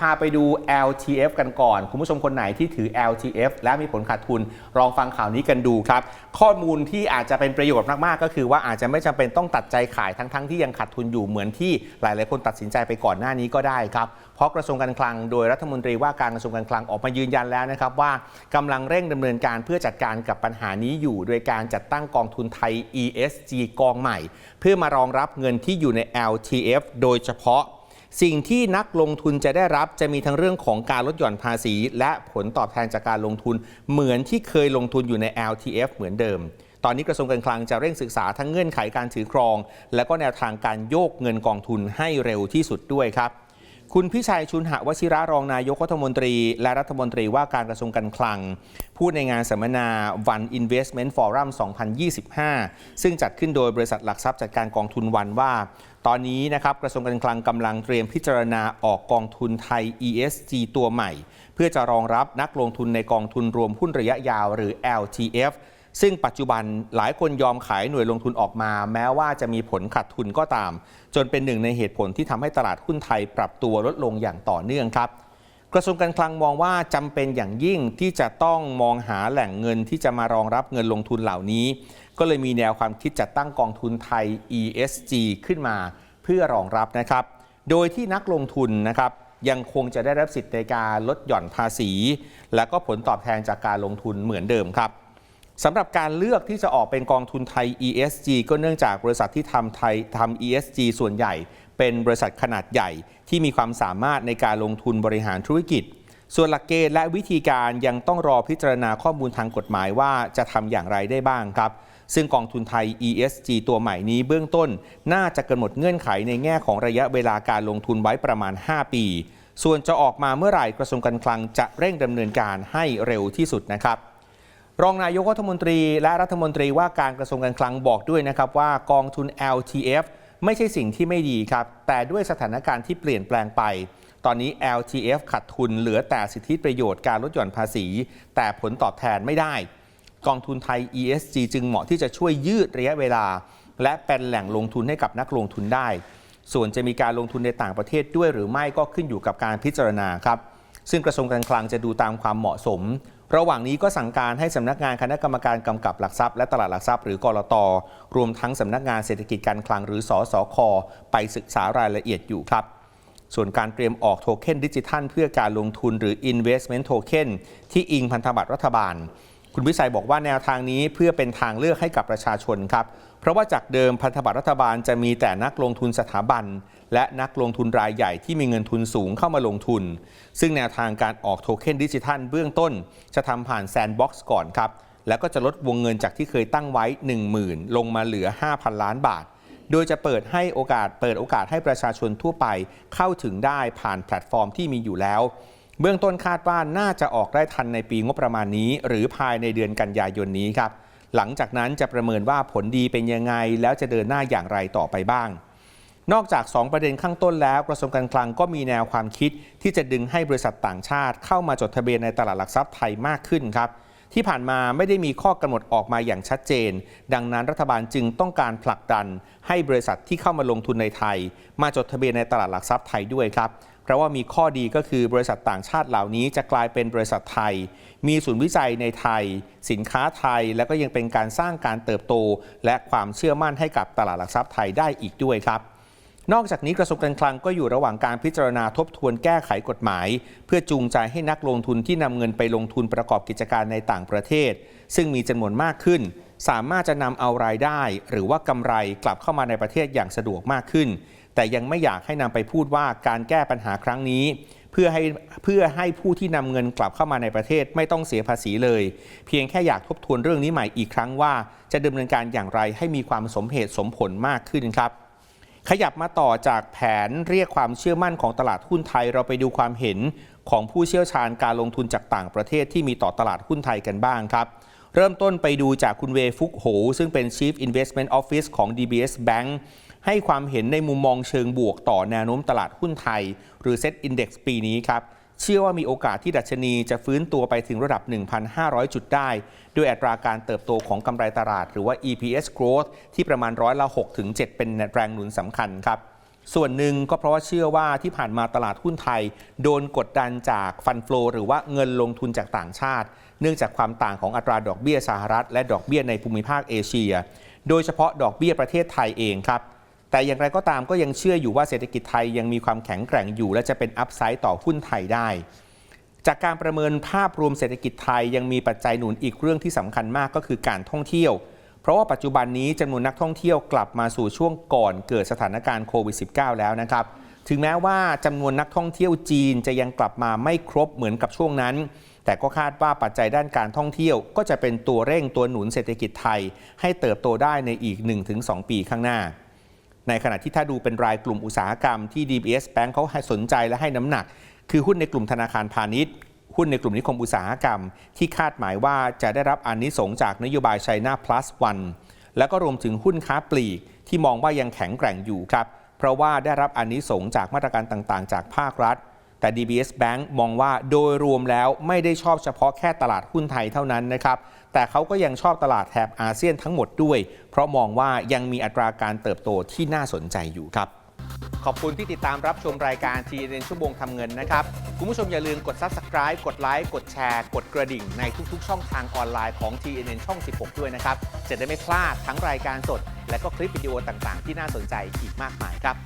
พาไปดู LTF กันก่อน คุณผู้ชมคนไหนที่ถือ LTF และมีผลขาดทุนลองฟังข่าวนี้กันดูครับ ข้อมูลที่อาจจะเป็นประโยชน์มากๆ ก็คือว่าอาจจะไม่จำเป็นต้องตัดใจขายทั้งๆที่ยังขาดทุนอยู่เหมือนที่หลายๆคนตัดสินใจไปก่อนหน้านี้ก็ได้ครับ เพราะกระทรวงการคลังโดยรัฐมนตรีว่าการกระทรวงการคลังออกมายืนยันแล้วนะครับว่ากำลังเร่งดำเนินการเพื่อจัดการกับปัญหานี้อยู่ โดยการจัดตั้งกองทุนไทย ESG กองใหม่ เพื่อมารองรับเงินที่อยู่ใน LTF โดยเฉพาะ สิ่งที่นักลงทุนจะได้รับจะมีทั้งเรื่องของการลดหย่อนภาษี และผลตอบแทนจากการลงทุน เหมือนที่เคยลงทุนอยู่ใน LTF เหมือนเดิม ตอนนี้กระทรวงการคลังจะเร่งศึกษาทั้งเงื่อนไขการถือครอง และก็แนวทางการโยกเงินกองทุนให้เร็วที่สุดด้วยครับ คุณพิชัยชุนหวชิระรองนายกรัฐมนตรี และรัฐมนตรีว่าการกระทรวงการคลัง พูดในงานสัมมนา One Investment Forum 2025 ซึ่งจัดขึ้นโดยบริษัทหลักทรัพย์จัดการกองทุนวันว่า ตอนนี้นะครับกระทรวงการคลังกำลังเตรียมพิจารณาออกกองทุนไทย ESG ตัวใหม่ เพื่อจะรองรับนักลงทุนในกองทุนรวมหุ้นระยะยาวหรือ LTF ซึ่งปัจจุบันหลายคนยอมขายหน่วยลงทุนออกมา แม้ว่าจะมีผลขาดทุนก็ตาม จนเป็นหนึ่งในเหตุผลที่ทำให้ตลาดหุ้นไทยปรับตัวลดลงอย่างต่อเนื่องครับกระทรวงการคลังมองว่าจำเป็นอย่างยิ่งที่จะต้องมองหาแหล่งเงินที่จะมารองรับเงินลงทุนเหล่านี้ ก็เลยมีแนวความคิดจัดตั้งกองทุนไทย ESG ขึ้นมาเพื่อรองรับนะครับ โดยที่นักลงทุนนะครับยังคงจะได้รับสิทธิ์ในการลดหย่อนภาษี และก็ผลตอบแทนจากการลงทุนเหมือนเดิมครับ สำหรับการเลือกที่จะออกเป็นกองทุนไทย ESG ก็เนื่องจากบริษัทที่ทำไทยทำ ESG ส่วนใหญ่ เป็นบริษัทขนาดใหญ่ที่มีความสามารถในการลงทุนบริหารธุรกิจ ส่วนหลักเกณฑ์และวิธีการยังต้องรอพิจารณาข้อมูลทางกฎหมายว่าจะทำอย่างไรได้บ้างครับ ซึ่งกองทุนไทย ESG ตัวใหม่นี้เบื้องต้น น่าจะกำหนดเงื่อนไขในแง่ของระยะเวลาการลงทุนไว้ประมาณ 5 ปี ส่วนจะออกมาเมื่อไหร่กระทรวงการคลังจะเร่งดำเนินการให้เร็วที่สุดนะครับ รองนายกรัฐมนตรีและรัฐมนตรีว่าการกระทรวงการคลังบอกด้วยนะครับว่ากองทุน LTF ไม่ใช่สิ่งที่ไม่ดีครับ แต่ด้วยสถานการณ์ที่เปลี่ยนแปลงไป ตอนนี้ LTF ขัดทุนเหลือแต่สิทธิประโยชน์การลดหย่อนภาษี แต่ผลตอบแทนไม่ได้ กองทุนไทย ESG จึงเหมาะที่จะช่วยยืดระยะเวลา และเป็นแหล่งลงทุนให้กับนักลงทุนได้ ส่วนจะมีการลงทุนในต่างประเทศด้วยหรือไม่ก็ขึ้นอยู่กับการพิจารณาครับซึ่งกระทรวงการคลังจะดูตามความเหมาะสม ระหว่างนี้ก็สั่งการให้สำนักงานคณะกรรมการกำกับหลักทรัพย์และตลาดหลักทรัพย์หรือกรตรวมทั้งสำนักงานเศรษฐกิจการคลังหรือสอสอคไปศึกษารายละเอียดอยู่ครับ ส่วนการเตรียมออกโทเค็นดิจิทัล เพื่อการลงทุนหรือ investment token ที่อิงพันธบัตรรัฐบาล คุณวิชัยบอกว่าแนวทางนี้เพื่อเป็นทางเลือกให้กับประชาชนครับ เพราะว่าจากเดิมพันธบัตรรัฐบาลจะมีแต่นักลงทุนสถาบัน และนักลงทุนรายใหญ่ที่มีเงินทุนสูงเข้ามาลงทุน ซึ่งแนวทางการออกโทเค็นดิจิทัลเบื้องต้น จะทำผ่านแซนด์บ็อกซ์ก่อนครับ แล้วก็จะลดวงเงินจากที่เคยตั้งไว้ 10,000 ลงมาเหลือ 5,000 ล้านบาท โดยจะเปิดให้โอกาสเปิดโอกาสให้ประชาชนทั่วไปเข้าถึงได้ผ่านแพลตฟอร์มที่มีอยู่แล้ว เบื้องต้นคาดว่าน่าจะออกได้ทันในปีงบประมาณนี้ หรือภายในเดือนกันยายนนี้ครับ หลังจากนั้นจะประเมินว่าผลดีเป็นยังไง แล้วจะเดินหน้าอย่างไรต่อไปบ้าง นอกจาก 2 ประเด็นข้างต้นแล้วกระทรวงการคลังก็มีแนวความคิด ที่จะดึงให้บริษัทต่างชาติเข้ามาจดทะเบียนในตลาดหลักทรัพย์ไทยมากขึ้นครับที่ผ่านมาไม่ได้มีข้อกำหนดออกมาอย่างชัดเจน ดังนั้นรัฐบาลจึงต้องการผลักดัน ให้บริษัทที่เข้ามาลงทุนในไทย มาจดทะเบียนในตลาดหลักทรัพย์ไทยด้วยครับ เพราะว่ามีข้อดีก็คือบริษัทต่างชาติเหล่านี้จะกลายเป็นบริษัทไทย มีศูนย์วิจัยในไทย สินค้าไทย และก็ยังเป็นการสร้างการเติบโต และความเชื่อมั่นให้กับตลาดหลักทรัพย์ไทยได้อีกด้วยครับนอกจากนี้กระทรวงการคลังก็อยู่ระหว่างการพิจารณาทบทวนแก้ไขกฎหมาย เพื่อจูงใจให้นักลงทุนที่นำเงินไปลงทุนประกอบกิจการในต่างประเทศ ซึ่งมีจำนวนมากขึ้น สามารถจะนำเอารายได้ หรือว่ากำไรกลับเข้ามาในประเทศอย่างสะดวกมากขึ้น แต่ยังไม่อยากให้นำไปพูดว่าการแก้ปัญหาครั้งนี้ เพื่อให้เพื่อให้ผู้ที่นำเงินกลับเข้ามาในประเทศไม่ต้องเสียภาษีเลย เพียงแค่อยากทบทวนเรื่องนี้ใหม่อีกครั้งว่า จะดำเนินการอย่างไรให้มีความสมเหตุสมผลมากขึ้นครับ ขยับมาต่อจากแผนเรียกความเชื่อมั่นของตลาดหุ้นไทยเราไปดูความเห็นของผู้เชี่ยวชาญการลงทุนจากต่างประเทศที่มีต่อตลาดหุ้นไทยกันบ้างครับเริ่มต้นไปดูจากคุณเวฟุกโห ซึ่งเป็น Chief Investment Office ของ DBS Bank ให้ความเห็นในมุมมองเชิงบวกต่อแนวโน้มตลาดหุ้นไทย หรือ Set Index ปีนี้ครับเชื่อว่ามีโอกาสที่ดัชนีจะฟื้นตัวไปถึงระดับ 1,500 จุดได้ ด้วยอัตราการเติบโตของกำไรตลาด หรือว่า EPS growth ที่ประมาณร้อยละ6ถึง7เป็นแรงหนุนสำคัญครับ ส่วนหนึ่งก็เพราะว่าเชื่อว่าที่ผ่านมาตลาดหุ้นไทย โดนกดดันจากฟันฟลอหรือว่าเงินลงทุนจากต่างชาติ เนื่องจากความต่างของอัตราดอกเบี้ยสหรัฐ และดอกเบี้ยในภูมิภาคเอเชีย โดยเฉพาะดอกเบี้ยประเทศไทยเองครับ แต่อย่างไรก็ตามก็ยังเชื่ออยู่ว่าเศรษฐกิจไทยยังมีความแข็งแกร่งอยู่ และจะเป็นอัพไซด์ต่อหุ้นไทยได้ จากการประเมินภาพรวมเศรษฐกิจไทยยังมีปัจจัยหนุนอีกเรื่องที่สำคัญมากก็คือการท่องเที่ยว เพราะว่าปัจจุบันนี้จำนวนนักท่องเที่ยวกลับมาสู่ช่วงก่อนเกิดสถานการณ์โควิด -19 แล้วนะครับถึงแม้ว่าจำนวนนักท่องเที่ยวจีนจะยังกลับมาไม่ครบเหมือนกับช่วงนั้น แต่ก็คาดว่าปัจจัยด้านการท่องเที่ยว ก็จะเป็นตัวเร่งตัวหนุนเศรษฐกิจไทย ให้เติบโตได้ในอีก 1-2 ปีข้างหน้า ในขณะที่ถ้าดูเป็นรายกลุ่มอุตสาหกรรมที่ DBS Bank เขาให้สนใจและให้น้ำหนัก คือหุ้นในกลุ่มธนาคารพาณิชย์ หุ้นในกลุ่มนิคมอุตสาหกรรม ที่คาดหมายว่าจะได้รับอานิสงส์จากนโยบาย China Plus One แล้วก็รวมถึงหุ้นค้าปลีก ที่มองว่ายังแข็งแกร่งอยู่ครับ เพราะว่าได้รับอานิสงส์จากมาตรการต่างๆ จากภาครัฐ แต่ DBS Bank มองว่าโดยรวมแล้วไม่ได้ชอบเฉพาะแค่ตลาดหุ้นไทยเท่านั้นนะครับ แต่เขาก็ยังชอบตลาดแถบอาเซียนทั้งหมดด้วย เพราะมองว่ายังมีอัตราการเติบโตที่น่าสนใจอยู่ครับ ขอบคุณที่ติดตามรับชมรายการ TNN ชั่วโมงทำเงินนะครับ คุณผู้ชมอย่าลืมกด Subscribe กดไลค์กดแชร์ กดกระดิ่งในทุกๆ ช่องทางออนไลน์ของ TNN ช่อง 16 ด้วยนะครับจะได้ไม่พลาดทั้งรายการสด และก็คลิปวิดีโอต่างๆ ที่น่าสนใจอีกมากมายครับ